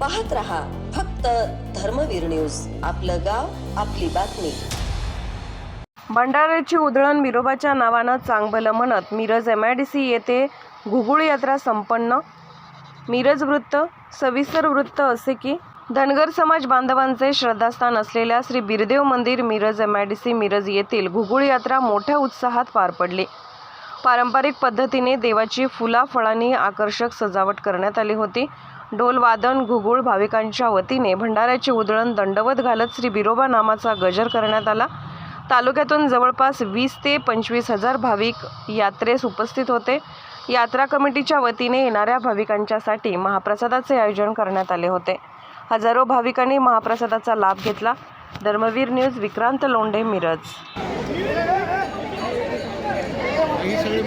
पाहत रहा फक्त धर्मवीर न्यूज. आपलं गाव आपली बातमी. भंडाऱ्याची उधळण विरोबाच्या नावानं चांगभलं म्हणत Miraj M I D C येथे घुगुळ यात्रा संपन्न. मिरज वृत्त सविस्तर वृत्त असे की धनगर समाज बांधवांचे श्रद्धास्थान असलेल्या श्री बिरदेव मंदिर Miraj M I D C Miraj येथील घुगुळ यात्रा मोठ्या उत्साहात पार पडली. पारंपरिक पद्धतीने देवाची फुला फळांनी आकर्षक सजावट करण्यात आली होती. ढोलवादन घुगुळ भाविकांच्या वतीने भंडाऱ्याची उधळण दंडवत घालत श्री बिरोबा नामाचा गजर करण्यात आला. तालुक्यातून जवळपास वीस ते पंचवीस हजार भाविक यात्रेस उपस्थित होते. यात्रा कमिटीच्या वतीने येणाऱ्या भाविकांच्यासाठी महाप्रसादाचे आयोजन करण्यात आले होते. हजारो भाविकांनी महाप्रसादाचा लाभ घेतला. धर्मवीर न्यूज विक्रांत लोंढे मिरज. ही सगळी